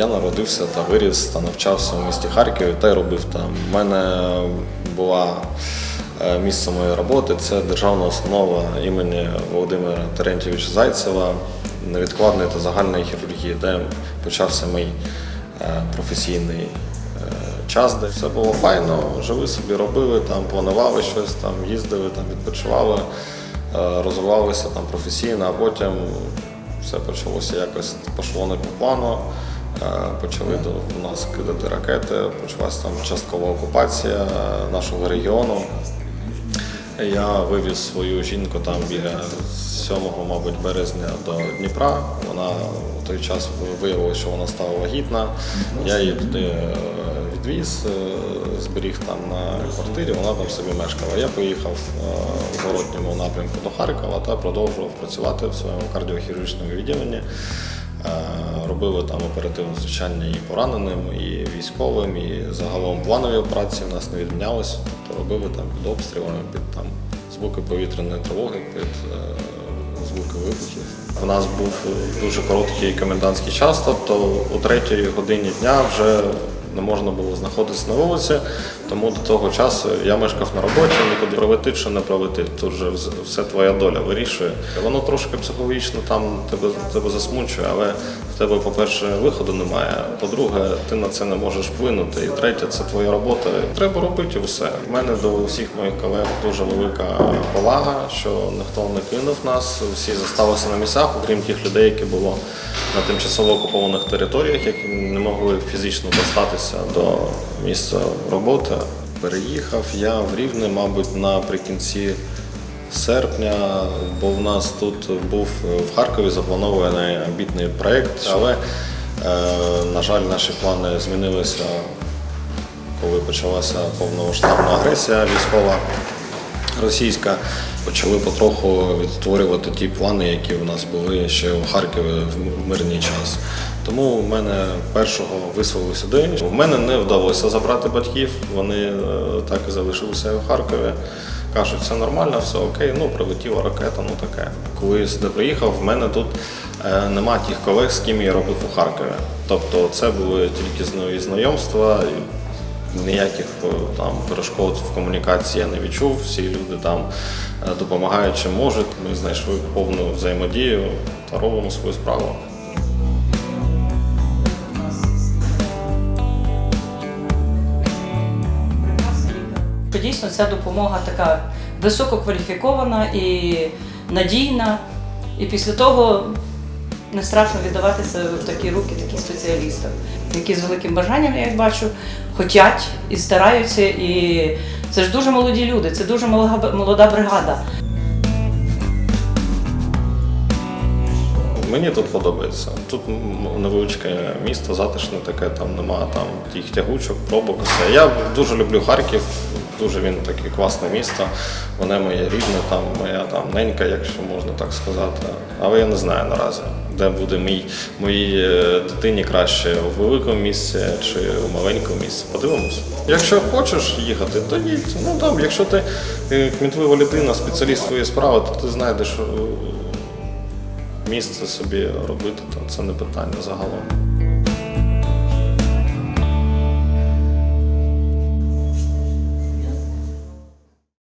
Я народився та виріс та навчався у місті Харкові та й робив там. У мене була е, місце моєї роботи це державна установа імені Володимира Терентьєвича Зайцева невідкладної та загальної хірургії, де почався мій е, професійний е, час, де все було файно, жили собі, робили, там, планували щось, там, їздили, там, відпочивали, розвивалися там, професійно, а потім все почалося якось пішло не по плану. Почали до нас кидати ракети, почалася там часткова окупація е, нашого регіону. Я вивіз свою жінку там біля 7, мабуть, березня до Дніпра. Вона в той час виявилося, що вона стала вагітна. Я її туди е, відвіз, е, зберіг там на квартирі, вона там собі мешкала. Я поїхав в зворотньому напрямку до Харкова та продовжував працювати в своєму кардіохірургічному відділенні. Е, Робили там оперативне звучання і пораненим, і військовим, і загалом планові операції в нас не відмінялися. Тобто робили там під обстрілами, під там звуки повітряної тривоги, під е, звуки вибухів. У нас був дуже короткий комендантський час, тобто у третій годині дня вже не можна було знаходитися на вулиці, тому до того часу я мешкав на роботі, нікуди прилетить чи не прилетить. Тут вз- все твоя доля вирішує. Воно трошки психологічно там тебе, тебе засмучує, але в тебе, по-перше, виходу немає. По-друге, ти на це не можеш вплинути. І третє, це твоя робота. Треба робити і все. У мене до всіх моїх колег дуже велика повага, що ніхто не кинув нас. Всі залишилися на місцях, окрім тих людей, які було на тимчасово окупованих територіях, які не могли фізично достатися до місця роботи. Переїхав я в Рівне, мабуть, наприкінці серпня, бо в нас тут був в Харкові запланований амбітний проєкт, але, е, на жаль, наші плани змінилися, коли почалася повномасштабна агресія військова російська. Почали потроху відтворювати ті плани, які у нас були ще у Харкові в мирний час. Тому в мене першого вислали сюди. В мене не вдалося забрати батьків. Вони е, так і залишилися в Харкові. Кажуть, все нормально, все окей. Ну прилетіла ракета, ну таке. Коли я сюди приїхав, в мене тут е, нема тих колег, з ким я робив у Харкові. Тобто, це були тільки знайомства. Ніяких е, там перешкод в комунікації я не відчув. Всі люди там е, допомагають чим можуть. Ми знайшли повну взаємодію та робимо свою справу. Дійсно ця допомога така висококваліфікована і надійна. І після того не страшно віддаватися в такі руки, такі спеціалісти, які з великим бажанням, я як бачу, хотять і стараються. І це ж дуже молоді люди, це дуже молода бригада. Мені тут подобається. Тут невеличке місто, затишне таке, там нема там тих тягучок, пробок. Все. Я дуже люблю Харків, дуже він таке класне місто. Воно моє рідне, там моя там ненька, якщо можна так сказати. Але я не знаю наразі, де буде мій моїй е, дитині краще у великому місці чи у маленькому місці. Подивимось. Якщо хочеш їхати, то їдь. Ну там, якщо ти е, кмітлива людина, спеціаліст своєї справи, то ти знайдеш. Місце собі робити, то це не питання загалом.